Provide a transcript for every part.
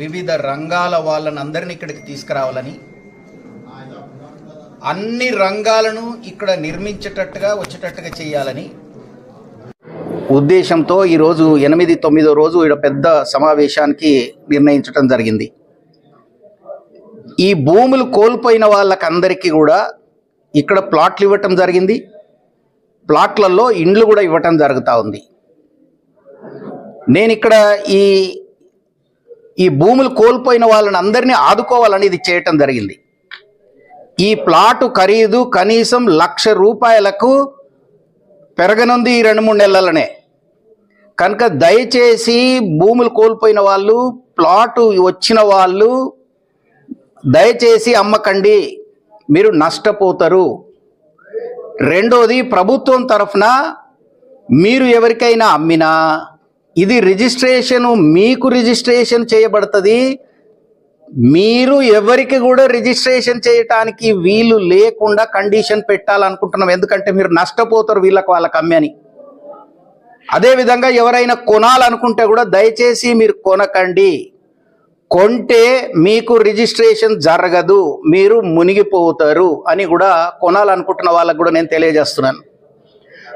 వివిధ రంగాల వాళ్ళని అందరిని ఇక్కడికి తీసుకురావాలని అన్ని రంగాలను ఇక్కడ నిర్మించేటట్టుగా వచ్చేటట్టుగా చేయాలని ఉద్దేశంతో ఈరోజు ఎనిమిది తొమ్మిదో రోజు ఇక్కడ పెద్ద సమావేశానికి నిర్ణయించడం జరిగింది. ఈ భూములు కోల్పోయిన వాళ్ళకందరికీ కూడా ఇక్కడ ప్లాట్లు ఇవ్వటం జరిగింది. ప్లాట్లలో ఇండ్లు కూడా ఇవ్వటం జరుగుతూ ఉంది. నేను ఇక్కడ ఈ ఈ భూములు కోల్పోయిన వాళ్ళని అందరినీ ఆదుకోవాలని ఇది చేయటం జరిగింది. ఈ ప్లాటు ఖరీదు కనీసం లక్ష రూపాయలకు పెరగనుంది ఈ రెండు మూడు నెలలనే. కనుక దయచేసి భూములు కోల్పోయిన వాళ్ళు ప్లాటు వచ్చిన వాళ్ళు దయచేసి అమ్మకండి మీరు నష్టపోతారు. రెండోది ప్రభుత్వం తరఫున మీరు ఎవరికైనా అమ్మినా ఇది రిజిస్ట్రేషన్ మీకు రిజిస్ట్రేషన్ చేయబడుతుంది. మీరు ఎవరికి కూడా రిజిస్ట్రేషన్ చేయటానికి వీలు లేకుండా కండిషన్ పెట్టాలనుకుంటున్నాం. ఎందుకంటే మీరు నష్టపోతారు వీళ్ళకు వాళ్ళకి అమ్మని అదేవిధంగా ఎవరైనా కొనాలనుకుంటే కూడా దయచేసి మీరు కొనకండి. కొంటే మీకు రిజిస్ట్రేషన్ జరగదు మీరు మునిగిపోతారు అని కూడా కొనాలనుకుంటున్న వాళ్ళకు కూడా నేను తెలియజేస్తున్నాను.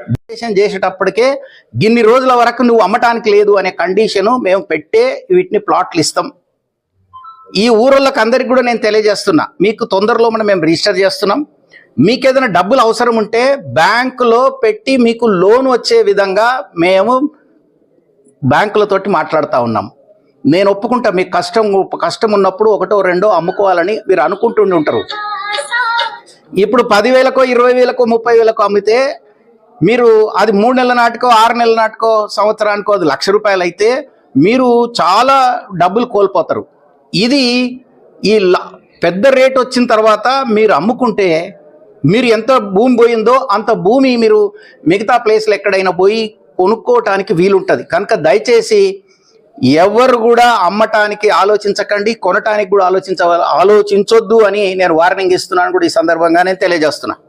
రిజిస్ట్రేషన్ చేసేటప్పటికే గిన్ని రోజుల వరకు నువ్వు అమ్మటానికి లేదు అనే కండిషను మేము పెట్టే వీటిని ప్లాట్లు ఇస్తాం ఈ ఊరోళ్ళకి అందరికి కూడా నేను తెలియజేస్తున్నా. మీకు తొందరలో మనం మేము రిజిస్టర్ చేస్తున్నాం. మీకు ఏదైనా డబ్బులు అవసరం ఉంటే బ్యాంకులో పెట్టి మీకు లోన్ వచ్చే విధంగా మేము బ్యాంకులతోటి మాట్లాడుతూ ఉన్నాం. నేను ఒప్పుకుంటా మీకు కష్టం కష్టం ఉన్నప్పుడు ఒకటో రెండో అమ్ముకోవాలని మీరు అనుకుంటుండి ఉంటారు. ఇప్పుడు పదివేలకో ఇరవై వేలకో ముప్పై వేలకో అమ్మితే మీరు అది మూడు నెలల నాటికో ఆరు నెలల నాటికో సంవత్సరానికో అది లక్ష రూపాయలు అయితే మీరు చాలా డబ్బులు కోల్పోతారు. ఇది ఈ ల- పెద్ద రేట్ వచ్చిన తర్వాత మీరు అమ్ముకుంటే మీరు ఎంత భూమి పోయిందో అంత భూమి మీరు మిగతా ప్లేస్లు ఎక్కడైనా పోయి కొనుక్కోవటానికి వీలుంటుంది. కనుక దయచేసి ఎవరు కూడా అమ్మటానికి ఆలోచించకండి కొనటానికి కూడా ఆలోచించ ఆలోచించొద్దు అని నేను వార్నింగ్ ఇస్తున్నాను కూడా ఈ సందర్భంగా నేను తెలియజేస్తున్నా.